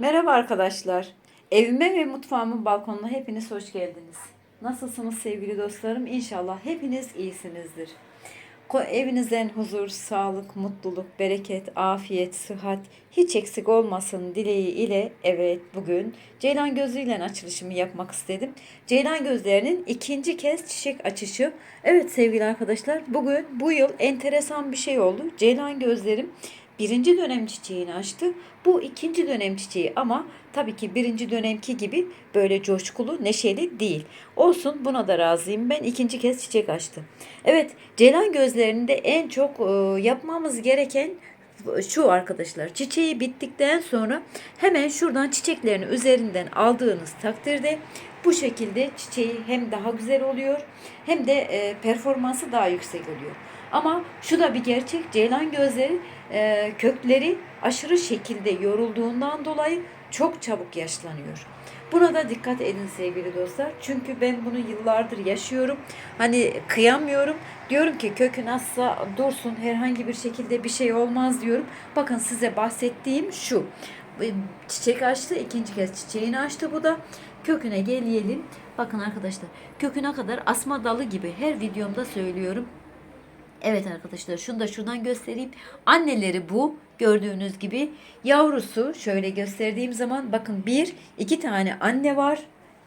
Merhaba arkadaşlar. Evime ve mutfağımın balkonuna hepiniz hoş geldiniz. Nasılsınız sevgili dostlarım? İnşallah hepiniz iyisinizdir. Evinizden huzur, sağlık, mutluluk, bereket, afiyet, sıhhat hiç eksik olmasın dileği ile evet bugün Ceylan gözüyle açılışımı yapmak istedim. Ceylan gözlerinin ikinci kez çiçek açışı. Evet sevgili arkadaşlar bugün bu yıl enteresan bir şey oldu. Ceylan gözlerim birinci dönem çiçeğini açtı. Bu ikinci dönem çiçeği ama tabii ki birinci dönemki gibi böyle coşkulu, neşeli değil. Olsun buna da razıyım. Ben ikinci kez çiçek açtım. Evet, ceylan gözlerinde en çok e, yapmamız gereken şu arkadaşlar. Çiçeği bittikten sonra hemen şuradan çiçeklerini üzerinden aldığınız takdirde bu şekilde çiçeği hem daha güzel oluyor hem de e, performansı daha yüksek oluyor. Ama şu da bir gerçek. Ceylan gözleri e, kökleri aşırı şekilde yorulduğundan dolayı çok çabuk yaşlanıyor. Buna da dikkat edin sevgili dostlar. Çünkü ben bunu yıllardır yaşıyorum. Hani kıyamıyorum. Diyorum ki kökün asla dursun herhangi bir şekilde bir şey olmaz diyorum. Bakın size bahsettiğim şu. Çiçek açtı. ikinci kez çiçeğini açtı bu da. Köküne gelelim. Bakın arkadaşlar köküne kadar asma dalı gibi her videomda söylüyorum. Evet arkadaşlar şunu da şuradan göstereyim. Anneleri bu gördüğünüz gibi. Yavrusu şöyle gösterdiğim zaman bakın bir iki tane anne var.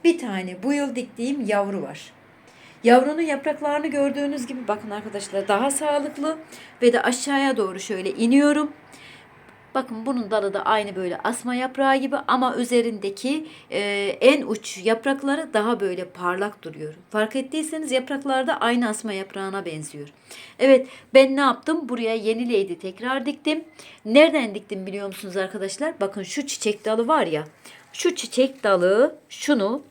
Bir tane bu yıl diktiğim yavru var. Yavrunun yapraklarını gördüğünüz gibi bakın arkadaşlar daha sağlıklı ve de aşağıya doğru şöyle iniyorum. Bakın bunun dalı da aynı böyle asma yaprağı gibi ama üzerindeki e, en uç yaprakları daha böyle parlak duruyor. Fark ettiyseniz yapraklar da aynı asma yaprağına benziyor. Evet ben ne yaptım? Buraya yeni lady tekrar diktim. Nereden diktim biliyor musunuz arkadaşlar? Bakın şu çiçek dalı var ya. Şu çiçek dalı şunu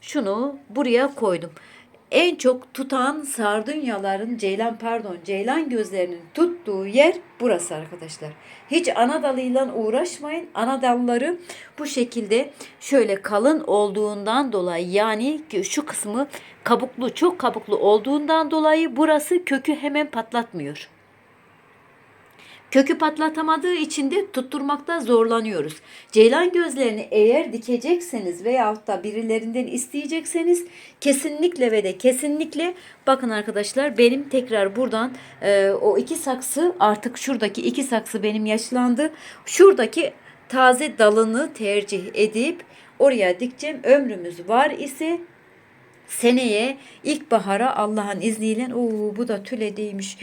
şunu buraya koydum en çok tutan sardunyaların ceylan pardon ceylan gözlerinin tuttuğu yer burası arkadaşlar. Hiç ana dalıyla uğraşmayın. Ana dalları bu şekilde şöyle kalın olduğundan dolayı yani şu kısmı kabuklu çok kabuklu olduğundan dolayı burası kökü hemen patlatmıyor. Kökü patlatamadığı için de tutturmakta zorlanıyoruz. Ceylan gözlerini eğer dikecekseniz veyahut da birilerinden isteyecekseniz kesinlikle ve de kesinlikle bakın arkadaşlar benim tekrar buradan e, o iki saksı artık şuradaki iki saksı benim yaşlandı. Şuradaki taze dalını tercih edip oraya dikeceğim. Ömrümüz var ise seneye ilkbahara Allah'ın izniyle o bu da tüledeymiş.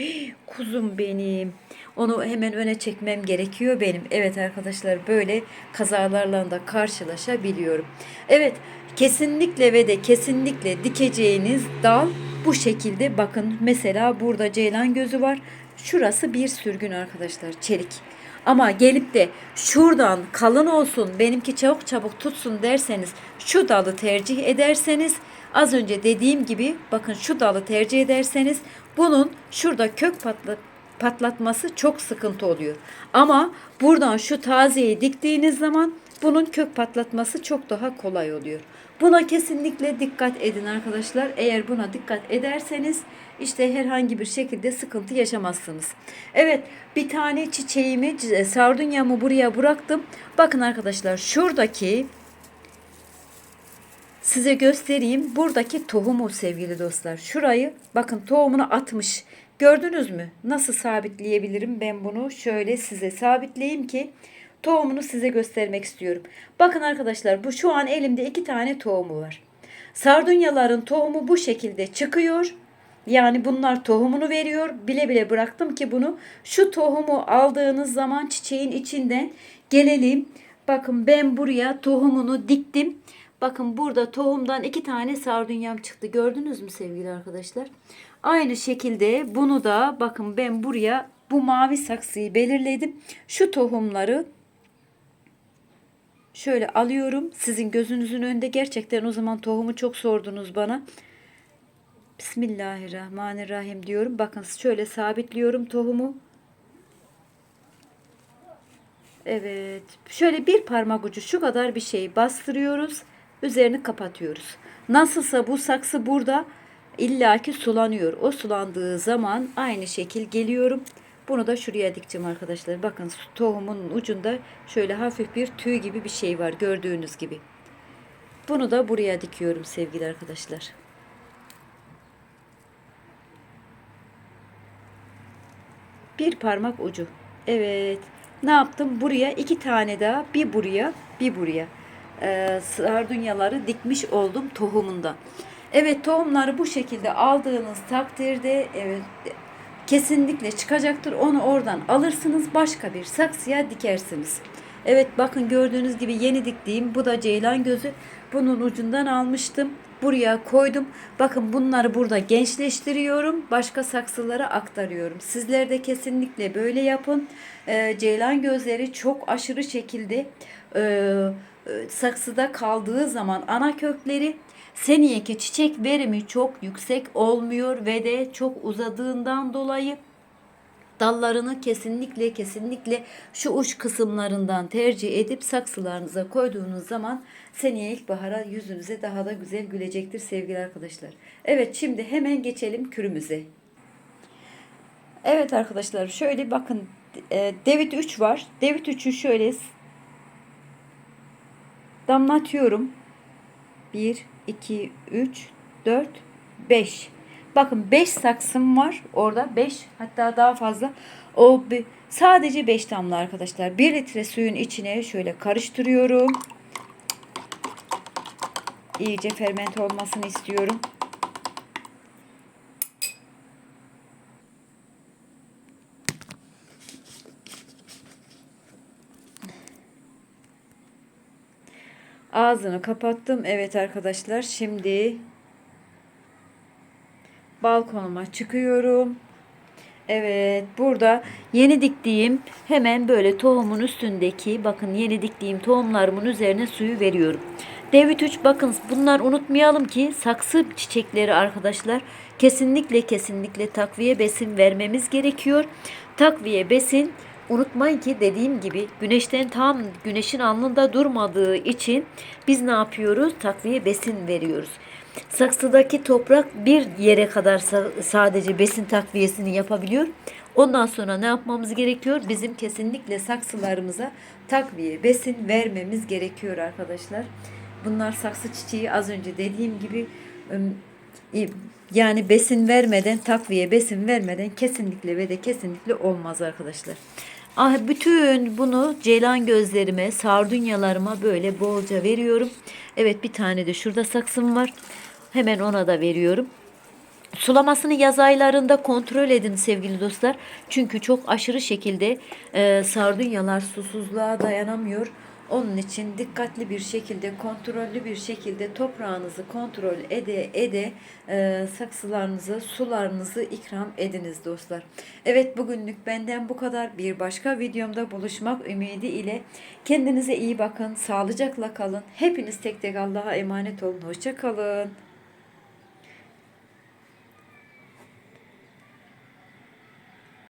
Kuzum benim. Onu hemen öne çekmem gerekiyor benim. Evet arkadaşlar böyle kazalarla da karşılaşabiliyorum. Evet kesinlikle ve de kesinlikle dikeceğiniz dal bu şekilde bakın mesela burada ceylan gözü var. Şurası bir sürgün arkadaşlar çelik. Ama gelip de şuradan kalın olsun benimki çabuk çabuk tutsun derseniz şu dalı tercih ederseniz az önce dediğim gibi bakın şu dalı tercih ederseniz bunun şurada kök patla, patlatması çok sıkıntı oluyor. Ama buradan şu tazeyi diktiğiniz zaman bunun kök patlatması çok daha kolay oluyor. Buna kesinlikle dikkat edin arkadaşlar. Eğer buna dikkat ederseniz işte herhangi bir şekilde sıkıntı yaşamazsınız. Evet bir tane çiçeğimi sardunyamı buraya bıraktım. Bakın arkadaşlar şuradaki size göstereyim. Buradaki tohumu sevgili dostlar. Şurayı bakın tohumunu atmış. Gördünüz mü? Nasıl sabitleyebilirim ben bunu? Şöyle size sabitleyeyim ki tohumunu size göstermek istiyorum. Bakın arkadaşlar bu şu an elimde iki tane tohumu var. Sardunyaların tohumu bu şekilde çıkıyor. Yani bunlar tohumunu veriyor. Bile bile bıraktım ki bunu. Şu tohumu aldığınız zaman çiçeğin içinden gelelim. Bakın ben buraya tohumunu diktim. Bakın burada tohumdan iki tane sardunyam çıktı. Gördünüz mü sevgili arkadaşlar? Aynı şekilde bunu da bakın ben buraya bu mavi saksıyı belirledim. Şu tohumları şöyle alıyorum. Sizin gözünüzün önünde gerçekten o zaman tohumu çok sordunuz bana. Bismillahirrahmanirrahim diyorum. Bakın şöyle sabitliyorum tohumu. Evet. Şöyle bir parmak ucu şu kadar bir şey bastırıyoruz. Üzerini kapatıyoruz. Nasılsa bu saksı burada illaki sulanıyor. O sulandığı zaman aynı şekil geliyorum. Bunu da şuraya dikeceğim arkadaşlar. Bakın tohumun ucunda şöyle hafif bir tüy gibi bir şey var gördüğünüz gibi. Bunu da buraya dikiyorum sevgili arkadaşlar. Bir parmak ucu. Evet. Ne yaptım? Buraya iki tane daha. Bir buraya, bir buraya. Ee, sardunyaları dikmiş oldum tohumunda. Evet tohumları bu şekilde aldığınız takdirde evet kesinlikle çıkacaktır. Onu oradan alırsınız başka bir saksıya dikersiniz. Evet bakın gördüğünüz gibi yeni diktiğim bu da ceylan gözü. Bunun ucundan almıştım. Buraya koydum. Bakın bunları burada gençleştiriyorum. Başka saksılara aktarıyorum. Sizler de kesinlikle böyle yapın. Ee, ceylan gözleri çok aşırı şekilde e, e, saksıda kaldığı zaman ana kökleri seneye ki çiçek verimi çok yüksek olmuyor ve de çok uzadığından dolayı dallarını kesinlikle kesinlikle şu uç kısımlarından tercih edip saksılarınıza koyduğunuz zaman seneye ilkbahara yüzünüze daha da güzel gülecektir sevgili arkadaşlar. Evet şimdi hemen geçelim kürümüze. Evet arkadaşlar şöyle bakın e, Devit 3 var. Devit 3'ü şöyle damlatıyorum. 1, 2, 3, 4, 5. Bakın 5 saksım var orada 5 hatta daha fazla. O bir, sadece 5 damla arkadaşlar. 1 litre suyun içine şöyle karıştırıyorum. İyice fermente olmasını istiyorum. Ağzını kapattım. Evet arkadaşlar şimdi balkonuma çıkıyorum. Evet burada yeni diktiğim hemen böyle tohumun üstündeki bakın yeni diktiğim tohumlarımın üzerine suyu veriyorum. Devit 3 bakın bunlar unutmayalım ki saksı çiçekleri arkadaşlar kesinlikle kesinlikle takviye besin vermemiz gerekiyor. Takviye besin unutmayın ki dediğim gibi güneşten tam güneşin alnında durmadığı için biz ne yapıyoruz? Takviye besin veriyoruz. Saksıdaki toprak bir yere kadar sadece besin takviyesini yapabiliyor. Ondan sonra ne yapmamız gerekiyor? Bizim kesinlikle saksılarımıza takviye, besin vermemiz gerekiyor arkadaşlar. Bunlar saksı çiçeği az önce dediğim gibi yani besin vermeden, takviye besin vermeden kesinlikle ve de kesinlikle olmaz arkadaşlar. Ah, bütün bunu ceylan gözlerime, sardunyalarıma böyle bolca veriyorum. Evet bir tane de şurada saksım var. Hemen ona da veriyorum. Sulamasını yaz aylarında kontrol edin sevgili dostlar. Çünkü çok aşırı şekilde e, sardunyalar susuzluğa dayanamıyor. Onun için dikkatli bir şekilde, kontrollü bir şekilde toprağınızı kontrol ede ede e, saksılarınızı, sularınızı ikram ediniz dostlar. Evet bugünlük benden bu kadar. Bir başka videomda buluşmak ümidi ile kendinize iyi bakın, sağlıcakla kalın. Hepiniz tek tek Allah'a emanet olun. Hoşça kalın.